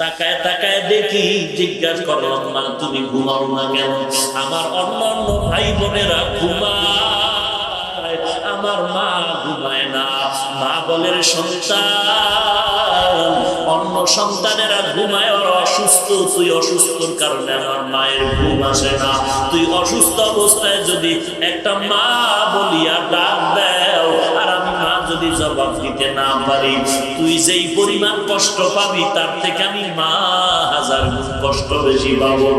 তাকায় তাকায় দেখি করলাম মা তুমি ঘুমাও না কেন? আমার অন্য অন্য ভাই বোনেরা আমার মা ঘুমায় না। মা বলে সন্তান, অন্য সন্তানেরা ঘুমায়, ওরা অসুস্থ, তুই অসুস্থর কারণে আমার মায়ের ঘুম আসে না। তুই অসুস্থ অবস্থায় যদি একটা মা বলিয়া ডাক যদি জবাব দিতে না পারি। তুই যেই পরিমাণ কষ্ট পাবি, তার থেকে আমি মা হাজার কষ্ট বেশি পাবো।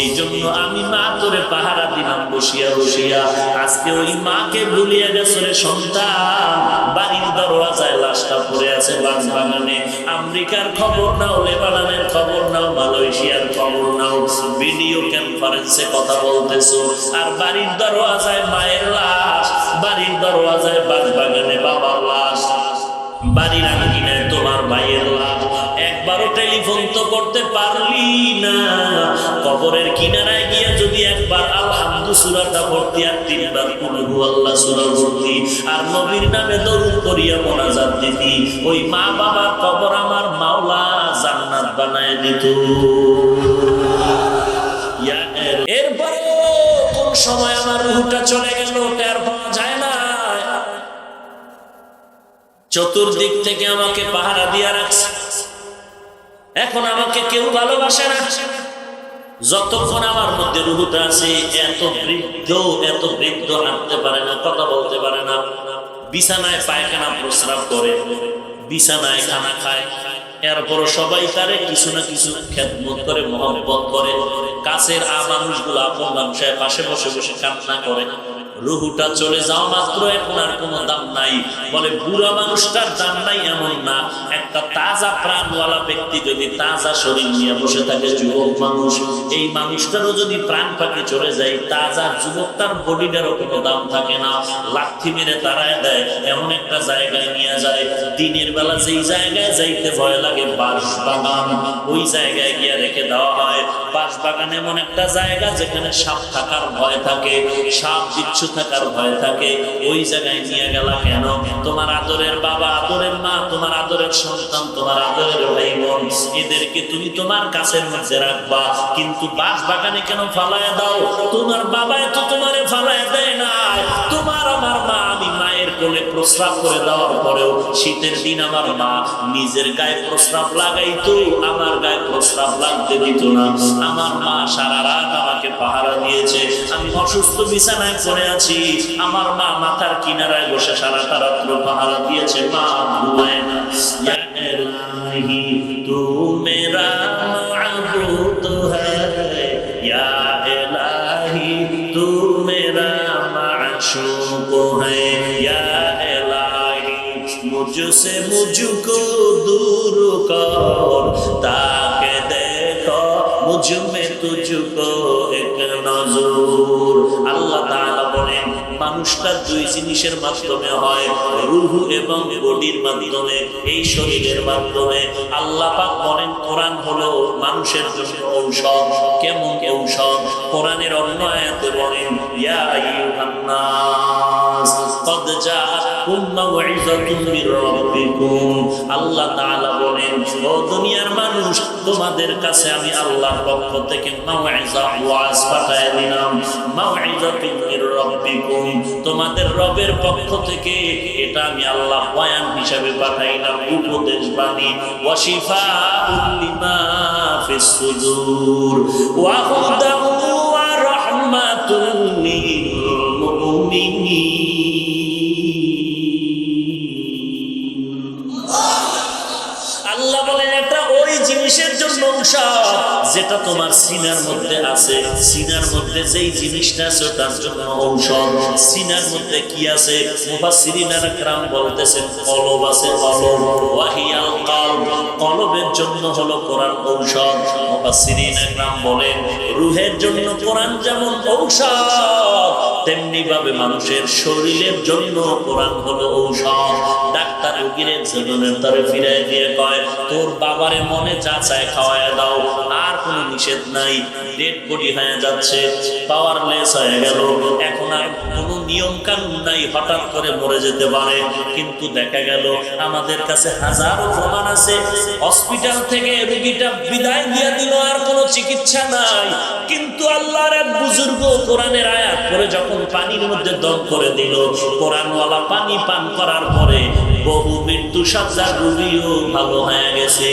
এই জন্য আমি মা তোরে পাহারা দিলাম বসিয়া বসিয়া। আজকে ওই মাকে ভুলিয়ে গেছে রে সন্তান। বাড়ির দরওয়াজায় লাশটা পড়ে আছে বাস বাগানে। আমেরিকার খবর নাও, লেবাননের খবর নাও, মালয়েশিয়ার খবর নাও। ভিডিও কনফারেন্সে কথা বলতেছো। আর বাড়ির দরওয়াজায় মায়ের লাশ। বাড়ির দরওয়াজায় বাস বাগানে বাবার লাশ। বাড়ির আঙ্গিনায় তোমার ভাইয়ের লাশ। একবারও টেলিফোন তো করতে পারলি না। কবরের কিনারায় গিয়ে যদি একবার আলহামদু সুরাটা ভর্তি আর তিনবার আল্লাহ সুরা ভর্তি আর নবীর নামে করিয়া মোনাজাত দিতি, ওই মা বাবার কবর আমার মাওলা জান্নাত বানায় দিত। এর- এরপরে কোন সময় আমার রুহটা চলে গেল টের চতুর্দিক থেকে আমাকে পাহারা দিয়া রাখছে। এখন আমাকে কেউ ভালোবাসে না। যতক্ষণ আমার মধ্যে রুহুটা আছে, এত বৃদ্ধ এত বৃদ্ধ হাঁটতে পারে না, কথা বলতে পারে না। বিছানায় পায়খানা প্রস্রাব করে, বিছানায় খানা খায়। এরপরও সবাই তারে কিছু না কিছু খেদমত করে, মহব্বত করে। কাছের আ মানুষগুলো, আপন মানুষের পাশে বসে বসে কান্না করে। রুহুটা চলে যাওয়া মাত্র, এখন আর কোনো দাম নাই। বলে, বুড়া মানুষটার দাম নাই এমন না। একটা তাজা প্রাণওয়ালা ব্যক্তি যদি তাজা শরীর নিয়ে বসে থাকে, যুবক মানুষ, এই মানুষটারও যদি প্রাণ পাখি চলে যায়, তাজা যুবকটার বডিটারও কোনো দাম থাকে না। লাথি মেরে তারায় দেয়, এমন একটা জায়গায় নিয়ে যায়। দিনের বেলা যেই জায়গায় যাইতে ভয় লাগে বাঁশ বাগান ওই জায়গায় গিয়ে রেখে দেওয়া হয়। বাঁশ বাগান এমন একটা জায়গা যেখানে সাপ থাকার ভয় থাকে। সাপ বিচ্ছু থাকার ভয় থাকে, ওই জায়গায় নিয়ে গেলা কেন? তোমার আদরের বাবা, আদরের মা, তোমার আদরের সন্তান, তোমার আদরের ভাই বোন, এদেরকে তুমি তোমার কাছের মধ্যে রাখবা, কিন্তু বাঁশ বাগানে কেন ফালায় দাও? তোমার বাবা এত তোমারে ফালায় দেয় না তোমার আমার মা আমি মায়ের কোলে প্রস্রাব করে দেওয়ার পরেও শীতের দিন আমার মা নিজের গায়ে প্রস্রাব লাগাইতো, আমার গায়ে প্রস্রাব লাগতে দিত না। আমার মা সারা রাত আমাকে পাহারা দিয়েছে অসুস্থ বিছানায় পড়ে আছি। আমার মা মাথার কিনারায় বসে সারা তারা তো পাহাড় দিয়েছে, মা, ঘুমায় না। মুঝকো দূর কর, তাকে দেখো মানুষটা দুই জিনিসের মাধ্যমে হয়, রুহ এবং বডির মাধ্যমে। এই শরীরের মাধ্যমে আল্লাহ পাক বলেন, কোরআন হলো মানুষের জন্য ঔষধ। কেমন ঔষধ? কোরআনের অন্য আয়াতে বলেন ইয়া আইয়ুহান নাস قد তোমাদের রবের পক্ষ থেকে এটা আমি আল্লাহ বয়ান হিসাবে পাঠাইলাম, উপদেশ বাণী। ওয়াশিফাউল লিমা ফিস সুদূর। ওয়া হুদাউ ওই জিনিসের জন্য ঔষধ যেটা তোমার সিনার মধ্যে আছে সিনার মধ্যে যেই জিনিসটা আছে তার জন্য ঔষধ সিনার মধ্যে কি আছে মুফাসসিরিনার کرام বলতেছেন কলব আছে কলব ওয়াহিয়াল কলব কলবের জন্য হলো কোরআন ঔষধ। রুহের জন্য কোরআন যেমন ঔষধ তেমনি ভাবে মানুষের শরীরের জন্য কোরআন হলো ঔষধ। ডাক্তার রুগীর জীবনের তরে ফিরে দিয়ে কয়, তোর বাবারে মনে যা চায় খাওয়ায় দাও, আর কোনো নিষেধ নাই ডেড বডি হয়ে যাচ্ছে পাওয়ারলেস হয়ে গেল। এখন আর কোনো নিয়ম কানুন নাই, হঠাৎ করে মরে যেতে পারে। কিন্তু দেখা গেল, আমাদের কাছে হাজারো প্রমাণ আছে হসপিটাল থেকে রুগীটা বিদায় দিয়ে দিল, আর কোনো চিকিৎসা নাই। কিন্তু আল্লাহর এক বুজুর্গ কোরআনের আয়াত করে যখন পানির মধ্যে দম করে দিল, কোরআনওয়ালা পানি পান করার পরে বহু মৃত্যু সজ্জার রুগীও ভালো হয়ে গেছে।